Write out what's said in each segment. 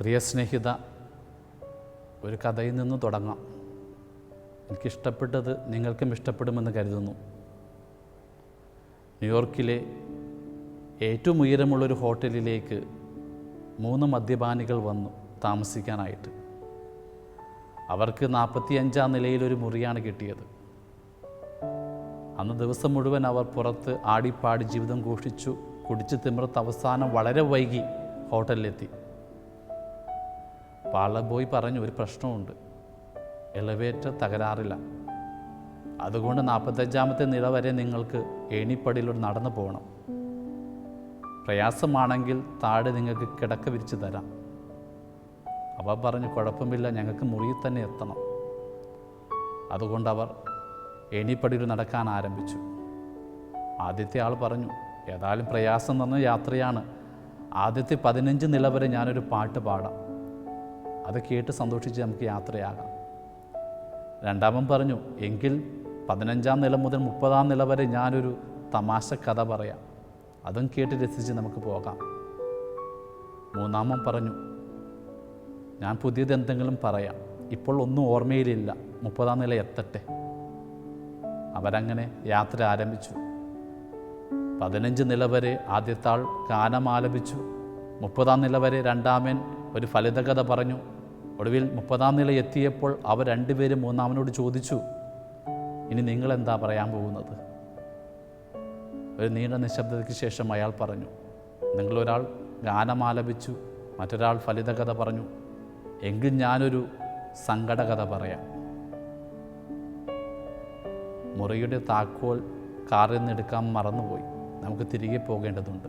പ്രിയ സ്നേഹിത ഒരു കഥയിൽ നിന്ന് തുടങ്ങാം. എനിക്കിഷ്ടപ്പെട്ടത് നിങ്ങൾക്കും ഇഷ്ടപ്പെടുമെന്ന് കരുതുന്നു. ന്യൂയോർക്കിലെ ഏറ്റവും ഉയരമുള്ളൊരു ഹോട്ടലിലേക്ക് മൂന്ന് മദ്യപാനികൾ വന്നു താമസിക്കാനായിട്ട്. അവർക്ക് നാൽപ്പത്തി അഞ്ചാം നിലയിലൊരു മുറിയാണ് കിട്ടിയത്. അന്ന് ദിവസം മുഴുവൻ അവർ പുറത്ത് ആടിപ്പാടി ജീവിതം ഘോഷിച്ചു കുടിച്ച് തിമിർത്ത് അവസാനം വളരെ വൈകി ഹോട്ടലിലെത്തി. പാളബോയ് പറഞ്ഞു ഒരു പ്രശ്നമുണ്ട്. എലവേറ്റർ തകരാറില്ല. അതുകൊണ്ട് നാൽപ്പത്തഞ്ചാമത്തെ നില വരെ നിങ്ങൾക്ക് ഏണിപ്പടിയിലൂടെ നടന്നു പോകണം. പ്രയാസമാണെങ്കിൽ താഴെ നിങ്ങൾക്ക് കിടക്ക വിരിച്ച് തരാം. അവ പറഞ്ഞു കുഴപ്പമില്ല ഞങ്ങൾക്ക് മുറിയിൽ തന്നെ എത്തണം. അതുകൊണ്ട് അവർ ഏണിപ്പടിയിൽ നടക്കാൻ ആരംഭിച്ചു. ആദ്യത്തെ ആൾ പറഞ്ഞു ഏതായാലും പ്രയാസം നിന്ന യാത്രയാണ്. ആദ്യത്തെ പതിനഞ്ച് നില വരെ ഞാനൊരു പാട്ട് പാടാം. അത് കേട്ട് സന്തോഷിച്ച് നമുക്ക് യാത്രയാകാം. രണ്ടാമൻ പറഞ്ഞു എങ്കിൽ പതിനഞ്ചാം നില മുതൽ മുപ്പതാം നില വരെ ഞാനൊരു തമാശ കഥ പറയാം. അതും കേട്ട് രസിച്ച് നമുക്ക് പോകാം. മൂന്നാമൻ പറഞ്ഞു ഞാൻ പുതിയത് എന്തെങ്കിലും പറയാം. ഇപ്പോൾ ഒന്നും ഓർമ്മയിലില്ല. മുപ്പതാം നില എത്തട്ടെ. അവരങ്ങനെ യാത്ര ആരംഭിച്ചു. പതിനഞ്ച് നില വരെ ആദ്യത്താൾ ഗാനം ആലപിച്ചു മുപ്പതാം നില വരെ രണ്ടാമൻ ഒരു ഫലിതകഥ പറഞ്ഞു ഒടുവിൽ മുപ്പതാം നില എത്തിയപ്പോൾ അവർ രണ്ടുപേരും മൂന്നാമനോട് ചോദിച്ചു ഇനി നിങ്ങളെന്താ പറയാൻ പോകുന്നത്? ഒരു നീണ്ട നിശബ്ദതയ്ക്ക് ശേഷം അയാൾ പറഞ്ഞു നിങ്ങളൊരാൾ ഗാനം ആലപിച്ചു മറ്റൊരാൾ ഫലിതകഥ പറഞ്ഞു എങ്കിൽ ഞാനൊരു സങ്കടകഥ പറയാം. മുറിയുടെ താക്കോൽ കാറിൽ നിന്ന് എടുക്കാൻ മറന്നുപോയി. നമുക്ക് തിരികെ പോകേണ്ടതുണ്ട്.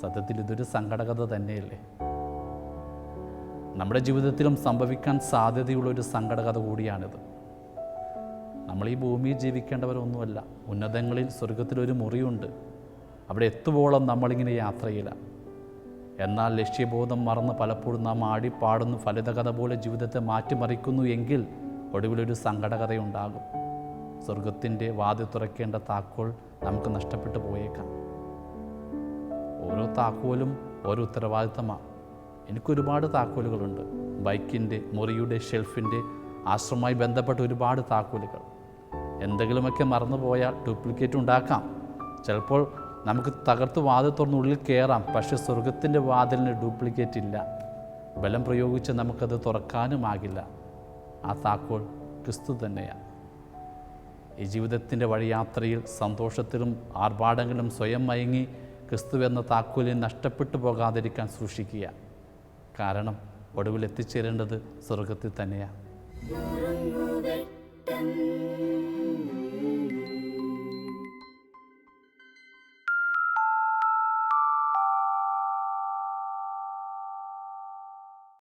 സത്യത്തിൽ ഇതൊരു സങ്കടകഥ തന്നെയല്ലേ? നമ്മുടെ ജീവിതത്തിലും സംഭവിക്കാൻ സാധ്യതയുള്ള ഒരു സങ്കടകഥ കൂടിയാണിത്. നമ്മൾ ഈ ഭൂമിയിൽ ജീവിക്കേണ്ടവരൊന്നുമല്ല. ഉന്നതങ്ങളിൽ സ്വർഗത്തിലൊരു മുറിയുണ്ട്. അവിടെ എത്തുവോളം നമ്മളിങ്ങനെ യാത്രയില്ല. എന്നാൽ ലക്ഷ്യബോധം മറന്ന് പലപ്പോഴും നാം ആടിപ്പാടുന്നു ഫലിതകഥ പോലെ ജീവിതത്തെ മാറ്റിമറിക്കുന്നു എങ്കിൽ ഒടുവിലൊരു സങ്കടകഥയുണ്ടാകും സ്വർഗത്തിന്റെ വാതി തുറക്കേണ്ട താക്കോൽ നമുക്ക് നഷ്ടപ്പെട്ടു പോയേക്കാം. ഓരോ താക്കോലും ഓരോ ഉത്തരവാദിത്തമാണ് എനിക്കൊരുപാട് താക്കോലുകളുണ്ട്. ബൈക്കിന്റെ മുറിയുടെ ഷെൽഫിന്റെ ആശ്രമമായി ബന്ധപ്പെട്ട ഒരുപാട് താക്കോലുകൾ. എന്തെങ്കിലുമൊക്കെ മറന്നുപോയാൽ ഡ്യൂപ്ലിക്കേറ്റ് ഉണ്ടാക്കാം. ചിലപ്പോൾ നമുക്ക് തകർത്ത് വാതിൽ തുറന്നുള്ളിൽ കയറാം. പക്ഷെ സ്വർഗത്തിന്റെ വാതിലിന് ഡ്യൂപ്ലിക്കേറ്റ് ഇല്ല. ബലം പ്രയോഗിച്ച് നമുക്കത് തുറക്കാനുമാകില്ല ആ താക്കോൽ ക്രിസ്തു തന്നെയാണ്. ഈ ജീവിതത്തിന്റെ വഴിയാത്രയിൽ സന്തോഷത്തിലും ആർഭാടങ്ങളിലും സ്വയം മയങ്ങി ക്രിസ്തു എന്ന താക്കോലിൽ നഷ്ടപ്പെട്ടു പോകാതിരിക്കാൻ സൂക്ഷിക്കുക. കാരണം ഒടുവിൽ എത്തിച്ചേരേണ്ടത് സ്വർഗത്തിൽ തന്നെയാണ്